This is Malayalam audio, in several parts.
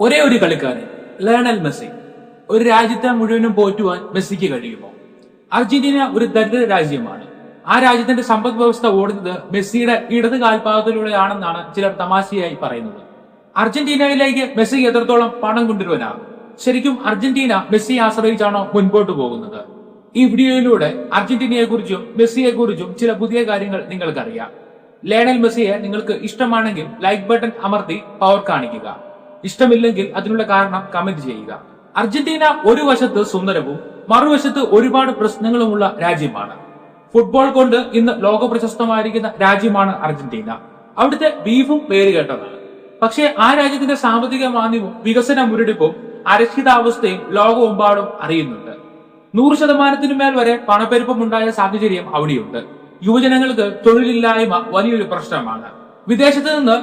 ഒരേ ഒരു കളിക്കാരൻ ലേണൽ മെസ്സി. ഒരു രാജ്യത്തെ മുഴുവനും പോറ്റുവാൻ മെസ്സിക്ക് കഴിയുമോ? അർജന്റീന ഒരു ദരിദ്ര രാജ്യമാണ്. ആ രാജ്യത്തിന്റെ സമ്പദ് വ്യവസ്ഥ ഓടുന്നത് മെസ്സിയുടെ ഇടത് കാൽപാദത്തിലൂടെയാണെന്നാണ് ചിലർ തമാശയായി പറയുന്നത്. അർജന്റീനയിലേക്ക് മെസ്സി എത്രത്തോളം പണം കൊണ്ടുവരാനാകും ശരിക്കും അർജന്റീന മെസ്സി ആശ്രയിച്ചാണോ മുൻപോട്ട് പോകുന്നത്? ഈ വീഡിയോയിലൂടെ അർജന്റീനയെ കുറിച്ചും മെസ്സിയെ കുറിച്ചും ചില പുതിയ കാര്യങ്ങൾ നിങ്ങൾക്കറിയാം. ലയണൽ മെസ്സിയെ നിങ്ങൾക്ക് ഇഷ്ടമാണെങ്കിൽ ലൈക്ക് ബട്ടൺ അമർത്തി പവർ കാണിക്കുക. ഇഷ്ടമില്ലെങ്കിൽ അതിനുള്ള കാരണം കമന്റ് ചെയ്യുക. അർജന്റീന ഒരു വശത്ത് സുന്ദരവും മറുവശത്ത് ഒരുപാട് പ്രശ്നങ്ങളുമുള്ള രാജ്യമാണ്. ഫുട്ബോൾ കൊണ്ട് ഇന്ന് ലോക പ്രശസ്തമായിരിക്കുന്ന രാജ്യമാണ് അർജന്റീന. അവിടുത്തെ ബീഫും പേര് കേട്ടതാണ്. പക്ഷേ ആ രാജ്യത്തിന്റെ സാമ്പത്തിക മാന്ദ്യവും വികസന മുരടിപ്പും അരക്ഷിതാവസ്ഥയും ലോകമെമ്പാടും അറിയുന്നുണ്ട്. നൂറ് ശതമാനത്തിനു മേൽ വരെ പണപ്പെരുപ്പമുണ്ടായ സാഹചര്യം അവിടെയുണ്ട്. യുവജനങ്ങൾക്ക് തൊഴിലില്ലായ്മ വലിയൊരു പ്രശ്നമാണ്. വിദേശത്ത് നിന്ന്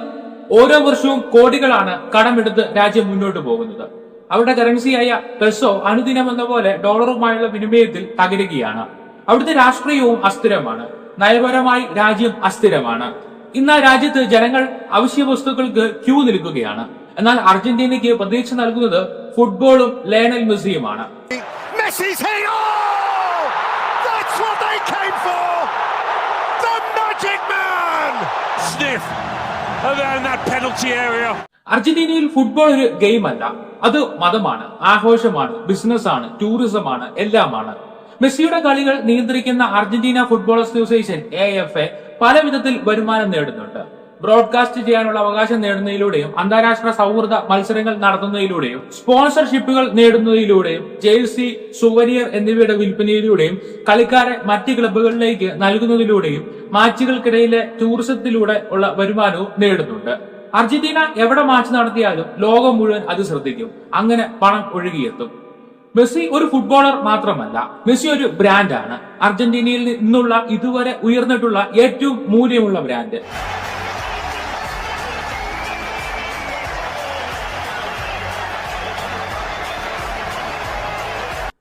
ഓരോ വർഷവും കോടികളാണ് കടമെടുത്ത് രാജ്യം മുന്നോട്ട് പോകുന്നത്. അവരുടെ കറൻസിയായ പെസോ അനുദിനം എന്ന പോലെ ഡോളറുമായുള്ള വിനിമയത്തിൽ തകരുകയാണ്. അവിടുത്തെ രാഷ്ട്രീയവും അസ്ഥിരമാണ്. നയപരമായി രാജ്യം അസ്ഥിരമാണ്. ഇന്ന് രാജ്യത്ത് ജനങ്ങൾ അവശ്യ വസ്തുക്കൾക്ക് ക്യൂ നിൽക്കുകയാണ്. എന്നാൽ അർജന്റീനയ്ക്ക് പ്രതീക്ഷ നൽകുന്നത് ഫുട്ബോളും ലയണൽ മെസ്സിയുമാണ് Magic Man! sniff around that penalty area. അർജന്റീനയിൽ ഫുട്ബോൾ ഒരു ഗെയിം അല്ല അത് മതമാണ് ആഘോഷമാണ് ബിസിനസ് ആണ് ടൂറിസം ആണ് എല്ലാമാണ് മെസ്സിയുടെ കളികൾ നിയന്ത്രിക്കുന്ന Argentina football association A F A പല വിധത്തിൽ വരുമാനം നേടുന്നുണ്ട് ബ്രോഡ്കാസ്റ്റ് ചെയ്യാനുള്ള അവകാശം നേടുന്നതിലൂടെയും അന്താരാഷ്ട്ര സൗഹൃദ മത്സരങ്ങൾ നടത്തുന്നതിലൂടെയും സ്പോൺസർഷിപ്പുകൾ നേടുന്നതിലൂടെയും ജേഴ്സി സുവനിയർ എന്നിവയുടെ വിൽപ്പനയിലൂടെയും കളിക്കാരെ മറ്റ് ക്ലബ്ബുകളിലേക്ക് നൽകുന്നതിലൂടെയും മാച്ചുകൾക്കിടയിലെ ടൂറിസത്തിലൂടെ ഉള്ള വരുമാനവും നേടുന്നുണ്ട്. അർജന്റീന എവിടെ മാച്ച് നടത്തിയാലും ലോകം മുഴുവൻ അത് ശ്രദ്ധിക്കും. അങ്ങനെ പണം ഒഴുകിയെത്തും. മെസ്സി ഒരു ഫുട്ബോളർ മാത്രമല്ല മെസ്സി ഒരു ബ്രാൻഡാണ്. അർജന്റീനയിൽ നിന്നുള്ള ഇതുവരെ ഉയർന്നിട്ടുള്ള ഏറ്റവും മൂല്യമുള്ള ബ്രാൻഡ്.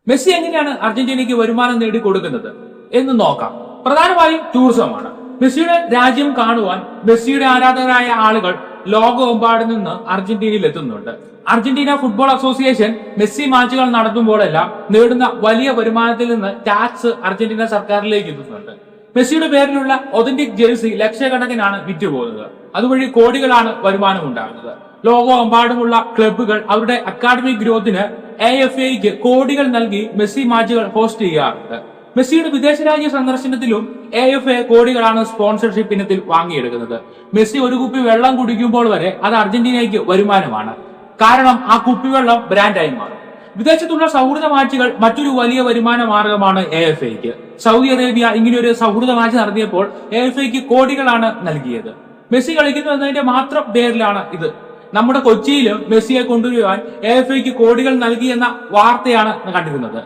മെസ്സി എങ്ങനെയാണ് അർജന്റീനയ്ക്ക് വരുമാനം നേടി കൊടുക്കുന്നത് എന്ന് നോക്കാം. പ്രധാനമായും ടൂറിസമാണ് മെസ്സിയുടെ രാജ്യം കാണുവാൻ മെസ്സിയുടെ ആരാധകരായ ആളുകൾ ലോകമെമ്പാട് നിന്ന് അർജന്റീനയിൽ എത്തുന്നുണ്ട് അർജന്റീന ഫുട്ബോൾ അസോസിയേഷൻ മെസ്സി മാച്ചുകൾ നടത്തുമ്പോഴെല്ലാം നേടുന്ന വലിയ വരുമാനത്തിൽ നിന്ന് ടാക്സ് അർജന്റീന സർക്കാരിലേക്ക് എത്തുന്നുണ്ട്. മെസ്സിയുടെ പേരിലുള്ള ഒതന്റിക് ജേഴ്സി ലക്ഷക്കണക്കിനാണ് വിറ്റുപോകുന്നത്. അതുവഴി കോടികളാണ് വരുമാനം ഉണ്ടാകുന്നത്. ലോകമെമ്പാടുമുള്ള ക്ലബുകൾ അവരുടെ അക്കാഡമിക് ഗ്രോത്തിന് എ എഫ് എക്ക് കോടികൾ നൽകി മെസ്സി മാച്ചുകൾ ഹോസ്റ്റ് ചെയ്യാറുണ്ട്. മെസ്സിയുടെ വിദേശ രാജ്യ സന്ദർശനത്തിലും എ എഫ് എ കോടികളാണ് സ്പോൺസർഷിപ്പ് ഇനത്തിൽ വാങ്ങിയെടുക്കുന്നത്. മെസ്സി ഒരു കുപ്പി വെള്ളം കുടിക്കുമ്പോൾ വരെ അത് അർജന്റീനയ്ക്ക് വരുമാനമാണ്. കാരണം ആ കുപ്പിവെള്ളം ബ്രാൻഡായി മാറും. വിദേശത്തുള്ള സൗഹൃദ മാച്ചുകൾ മറ്റൊരു വലിയ വരുമാന മാർഗമാണ് എ എഫ് ഐക്ക് സൗദി അറേബ്യ ഇങ്ങനെ ഒരു സൗഹൃദ മാച്ച് നടത്തിയപ്പോൾ എ എഫ് ഐക്ക് കോടികളാണ് നൽകിയത്. മെസ്സി കളിക്കുന്നു എന്നതിന്റെ മാത്രം പേരിലാണ് ഇത്. നമ്മുടെ കൊച്ചിയിലും മെസ്സിയെ കൊണ്ടുവരുവാൻ എ എഫ് ഐക്ക് കോടികൾ നൽകി എന്ന വാർത്തയാണ് കണ്ടിരുന്നത്.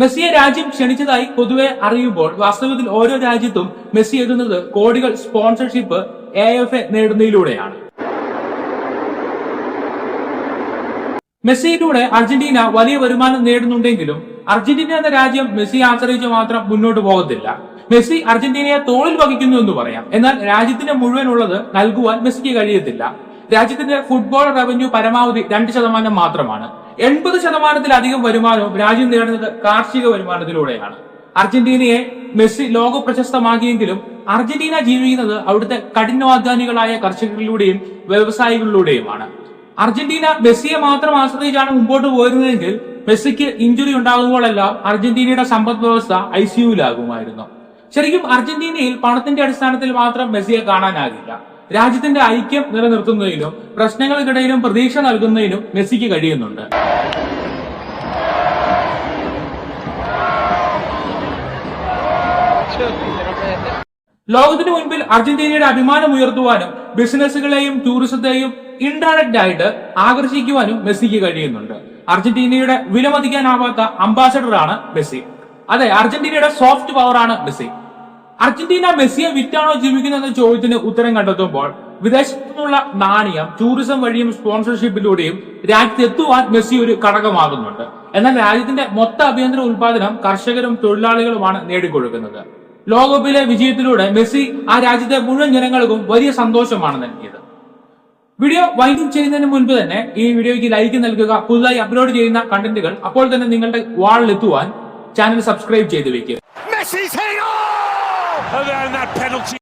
മെസ്സിയെ രാജ്യം ക്ഷണിച്ചതായി പൊതുവെ അറിയുമ്പോൾ വാസ്തവത്തിൽ ഓരോ രാജ്യത്തും മെസ്സി എത്തുന്നത് കോടികൾ സ്പോൺസർഷിപ്പ് എ എഫ് എ നേടുന്നതിലൂടെയാണ്. മെസ്സിയിലൂടെ അർജന്റീന വലിയ വരുമാനം നേടുന്നുണ്ടെങ്കിലും അർജന്റീന എന്ന രാജ്യം മെസ്സി ആശ്രയിച്ച് മാത്രം മുന്നോട്ട് പോകത്തില്ല. മെസ്സി അർജന്റീനയെ തോളിൽ വഹിക്കുന്നു എന്ന് പറയാം. എന്നാൽ രാജ്യത്തിന് മുഴുവൻ ഉള്ളത് നൽകുവാൻ മെസ്സിക്ക് കഴിയത്തില്ല. രാജ്യത്തിന്റെ ഫുട്ബോൾ റവന്യൂ പരമാവധി രണ്ട് ശതമാനം മാത്രമാണ്. എൺപത് ശതമാനത്തിലധികം വരുമാനവും രാജ്യം നേടുന്നത് കാർഷിക വരുമാനത്തിലൂടെയാണ്. അർജന്റീനയെ മെസ്സി ലോക പ്രശസ്തമാക്കിയെങ്കിലും അർജന്റീന ജീവിക്കുന്നത് അവിടുത്തെ കഠിനാധ്വാനികളായ കർഷകരിലൂടെയും വ്യവസായികളിലൂടെയുമാണ്. അർജന്റീന മെസ്സിയെ മാത്രം ആശ്രയിച്ചാണ് മുമ്പോട്ട് പോയിരുന്നതെങ്കിൽ മെസ്സിക്ക് ഇഞ്ചുറി ഉണ്ടാകുമ്പോഴെല്ലാം അർജന്റീനയുടെ സമ്പദ് വ്യവസ്ഥ ഐ സിയുലാകുമായിരുന്നു ശരിക്കും അർജന്റീനയിൽ പണത്തിന്റെ അടിസ്ഥാനത്തിൽ മാത്രം മെസ്സിയെ കാണാനാകില്ല. രാജ്യത്തിന്റെ ഐക്യം നിലനിർത്തുന്നതിനും പ്രശ്നങ്ങൾക്കിടയിലും പ്രതീക്ഷ നൽകുന്നതിനും മെസ്സിക്ക് കഴിയുന്നുണ്ട്. ലോകത്തിന് മുൻപിൽ അർജന്റീനയുടെ അഭിമാനം ഉയർത്തുവാനും ബിസിനസ്സുകളെയും ടൂറിസത്തെയും ഇൻഡയറക്റ്റ് ആയിട്ട് ആകർഷിക്കുവാനും മെസ്സിക്ക് കഴിയുന്നുണ്ട്. അർജന്റീനയുടെ വിലമതിക്കാനാവാത്ത അംബാസഡറാണ് മെസ്സി. അതെ അർജന്റീനയുടെ സോഫ്റ്റ് പവറാണ് മെസ്സി. അർജന്റീന മെസ്സിയെ വിറ്റാണോ ജീവിക്കുന്നത് എന്ന ചോദ്യത്തിന് ഉത്തരം കണ്ടെത്തുമ്പോൾ വിദേശത്തു നിന്നുള്ള നാണയം ടൂറിസം വഴിയും സ്പോൺസർഷിപ്പിലൂടെയും രാജ്യത്തെത്തുവാൻ മെസ്സി ഒരു ഘടകമാകുന്നുണ്ട്. എന്നാൽ രാജ്യത്തിന്റെ മൊത്ത ആഭ്യന്തര ഉൽപാദനം കർഷകരും തൊഴിലാളികളുമാണ് നേടിക്കൊടുക്കുന്നത്. ലോകകപ്പിലെ വിജയത്തിലൂടെ മെസ്സി ആ രാജ്യത്തെ മുഴുവൻ ജനങ്ങൾക്കും വലിയ സന്തോഷമാണ് നൽകിയത്. വീഡിയോ വൈൻഡിങ് ചെയ്യുന്നതിന് മുൻപ് തന്നെ ഈ വീഡിയോയ്ക്ക് ലൈക്ക് നൽകുക പുതുതായി അപ്ലോഡ് ചെയ്യുന്ന കണ്ടന്റുകൾ അപ്പോൾ തന്നെ നിങ്ങളുടെ വാളിൽ എത്തുവാൻ ചാനൽ സബ്സ്ക്രൈബ് ചെയ്ത് വെക്കുക